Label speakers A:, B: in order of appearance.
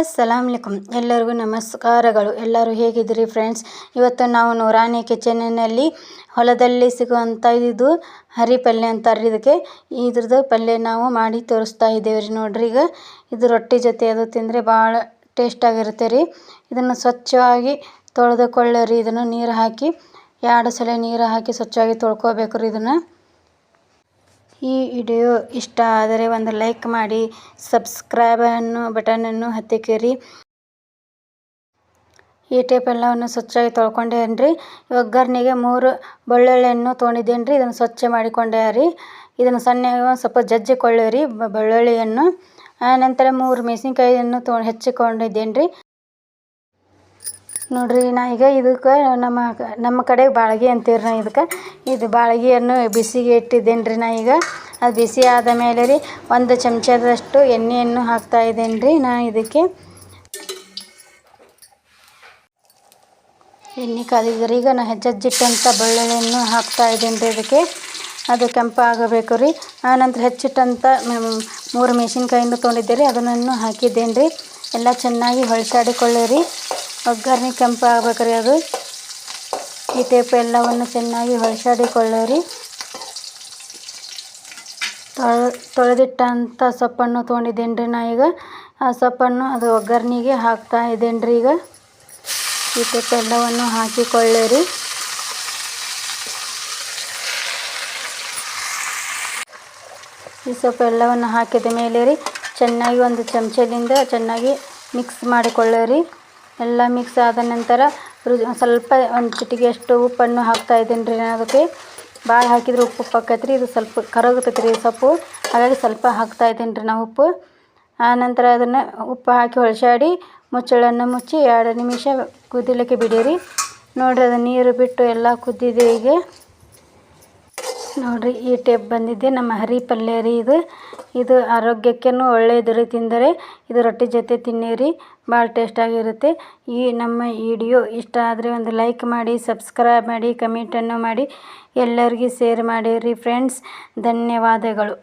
A: ಅಸ್ಸಲಾಮ್ ಅಲೈಕುಮ್ ಎಲ್ಲರಿಗೂ ನಮಸ್ಕಾರಗಳು. ಎಲ್ಲರೂ ಹೇಗಿದ್ದೀರಿ ಫ್ರೆಂಡ್ಸ್? ಇವತ್ತು ನಾವು ನೂರಾನಿ ಕಿಚನಿನಲ್ಲಿ ಹೊಲದಲ್ಲಿ ಸಿಗುವಂಥ ಇದು ಹರಿ ಪಲ್ಯ ಅಂತಾರೆ ಇದಕ್ಕೆ. ಇದ್ರದ್ದು ಪಲ್ಯ ನಾವು ಮಾಡಿ ತೋರಿಸ್ತಾ ಇದ್ದೇವೆ ರೀ ನೋಡ್ರಿ ಈಗ. ಇದು ರೊಟ್ಟಿ ಜೊತೆ ಅದು ತಿಂದರೆ ಭಾಳ ಟೇಸ್ಟಾಗಿರುತ್ತೆ ರೀ. ಇದನ್ನು ಸ್ವಚ್ಛವಾಗಿ ತೊಳೆದುಕೊಳ್ಳಿರಿ ಇದನ್ನು ನೀರು ಹಾಕಿ, ಎರಡು ಸಲ ನೀರು ಹಾಕಿ ಸ್ವಚ್ಛವಾಗಿ ತೊಳ್ಕೊಬೇಕು ರೀ ಇದನ್ನು. ಈ ವಿಡಿಯೋ ಇಷ್ಟ ಆದರೆ ಒಂದು ಲೈಕ್ ಮಾಡಿ, ಸಬ್ಸ್ಕ್ರೈಬ್ ಅನ್ನೋ ಬಟನನ್ನು ಹತ್ತಿಕ್ಕಿರಿ. ಈ ಟೇಪ್ ಎಲ್ಲವನ್ನು ಸ್ವಚ್ಛವಾಗಿ ತೊಳ್ಕೊಂಡೇನು ರೀ ಒಗ್ಗರಣೆಗೆ ಮೂರು ಬೆಳ್ಳುಳ್ಳಿಯನ್ನು ತೊಗೊಂಡಿದ್ದೇನೆ ರೀ ಇದನ್ನು ಸ್ವಚ್ಛ ಮಾಡಿಕೊಂಡೆ ರೀ ಇದನ್ನು ಸಣ್ಣ ಸ್ವಲ್ಪ ಜಜ್ಜಿಕೊಳ್ಳಿರಿ ಬೆಳ್ಳುಳ್ಳಿಯನ್ನು. ಆನಂತರ ಮೂರು ಮೆಣಸಿನ್ಕಾಯಿಯನ್ನು ತೊ ಹೆಚ್ಚಿಕೊಂಡಿದ್ದೇನೆ ರೀ ನೋಡ್ರಿ, ನಾ ಈಗ ಇದಕ್ಕೆ ನಮ್ಮ ನಮ್ಮ ಕಡೆ ಬಾಳ್ಗಿ ಅಂತೀವಿ ರೀ ನಾ ಇದಕ್ಕೆ. ಇದು ಬಾಳ್ಗಿಯನ್ನು ಬಿಸಿಗೆ ಇಟ್ಟಿದ್ದೇನೆ ರೀ ನಾ ಈಗ. ಅದು ಬಿಸಿ ಆದ ಮೇಲೆ ರೀ ಒಂದು ಚಮಚದಷ್ಟು ಎಣ್ಣೆಯನ್ನು ಹಾಕ್ತಾ ಇದ್ದೇನೆ ರೀ ನಾ ಇದಕ್ಕೆ. ಎಣ್ಣೆ ಕಾದಿದ್ರೆ ಈಗ ನಾ ಹೆಚ್ಚಜ್ಜಿಟ್ಟಂಥ ಬೆಳ್ಳುಳ್ಳಿಯನ್ನು ಹಾಕ್ತಾ ಇದ್ದೇನೆ ರೀ ಇದಕ್ಕೆ. ಅದು ಕೆಂಪಾಗಬೇಕು ರೀ. ಆನಂತರ ಹೆಚ್ಚಿಟ್ಟಂಥ ಮೂರು ಮೆಣಸಿನ್ಕಾಯಿಂದ ತೊಗೊಂಡಿದ್ದೆ ರೀ ಅದನ್ನು ಹಾಕಿದ್ದೇನೆ ರೀ ಎಲ್ಲ ಚೆನ್ನಾಗಿ ಹೊಳ್ಸಾಡಿಕೊಳ್ಳಿರಿ ಒಗ್ಗರಣೆ ಕೆಂಪು ಆಗ್ಬೇಕ್ರಿ ಅದು. ಈ ಟೇಪ್ ಎಲ್ಲವನ್ನು ಚೆನ್ನಾಗಿ ಹೊಳ್ಸಾಡಿಕೊಳ್ಳಿರಿ ತೊಳೆ ತೊಳೆದಿಟ್ಟಂಥ ಸೊಪ್ಪನ್ನು ತೊಗೊಂಡಿದ್ದೇನೆ ರೀ ನಾ ಈಗ. ಆ ಸೊಪ್ಪನ್ನು ಅದು ಒಗ್ಗರಣೆಗೆ ಹಾಕ್ತಾ ಇದ್ದೇನೆ ರೀ ಈಗ. ಈ ಟೈಪ್ ಎಲ್ಲವನ್ನು ಹಾಕಿಕೊಳ್ಳರಿ. ಈ ಸೊಪ್ಪು ಎಲ್ಲವನ್ನು ಹಾಕಿದ ಮೇಲೆ ರೀ ಚೆನ್ನಾಗಿ ಒಂದು ಚಮಚದಿಂದ ಚೆನ್ನಾಗಿ ಮಿಕ್ಸ್ ಮಾಡಿಕೊಳ್ಳಿರಿ. ಎಲ್ಲ ಮಿಕ್ಸ್ ಆದ ನಂತರ ಸ್ವಲ್ಪ ಒಂದು ಚಿಟಿಕೆಯಷ್ಟು ಉಪ್ಪನ್ನು ಹಾಕ್ತಾ ಇದ್ದೀನಿ ರೀ ನಾನು ಅದಕ್ಕೆ. ಭಾಳ ಹಾಕಿದ್ರೆ ಉಪ್ಪು ಉಪ್ಪು ಆಕೈತೆ ರೀ ಇದು ಸ್ವಲ್ಪ ಕರಗತೈತೆ ರೀ ಸೊಪ್ಪು. ಹಾಗಾಗಿ ಸ್ವಲ್ಪ ಹಾಕ್ತಾ ಇದ್ದೀನಿ ರೀ ನಾವು ಉಪ್ಪು. ಆನಂತರ ಅದನ್ನು ಉಪ್ಪು ಹಾಕಿ ಹೊಳಶಾಡಿ ಮುಚ್ಚಳನ್ನು ಮುಚ್ಚಿ ಎರಡು ನಿಮಿಷ ಕುದಿಲಿಕ್ಕೆ ಬಿಡಿರಿ. ನೋಡಿರಿ ಅದು ನೀರು ಬಿಟ್ಟು ಎಲ್ಲ ಕುದ್ದಿದೆ ಈಗ. ನೋಡಿರಿ, ಈ ಟೇಪ್ ಬಂದಿದ್ದೆ ನಮ್ಮ ಹರಿ ಪಲ್ಯ ರೀ ಇದು. ಇದು ಆರೋಗ್ಯಕ್ಕೇನು ಒಳ್ಳೆಯದು ರೀ ತಿಂದರೆ. ಇದು ರೊಟ್ಟಿ ಜೊತೆ ತಿನ್ನಿರಿ. ಭಾಳ ಟೇಸ್ಟಾಗಿರುತ್ತೆ ಈ ನಮ್ಮ ವಿಡಿಯೋ ಇಷ್ಟ ಆದರೆ ಒಂದು ಲೈಕ್ ಮಾಡಿ ಸಬ್ಸ್ಕ್ರೈಬ್ ಮಾಡಿ ಕಮೆಂಟನ್ನು ಮಾಡಿ. ಎಲ್ಲರಿಗೂ ಶೇರ್ ಮಾಡಿರಿ ಫ್ರೆಂಡ್ಸ್ ಧನ್ಯವಾದಗಳು.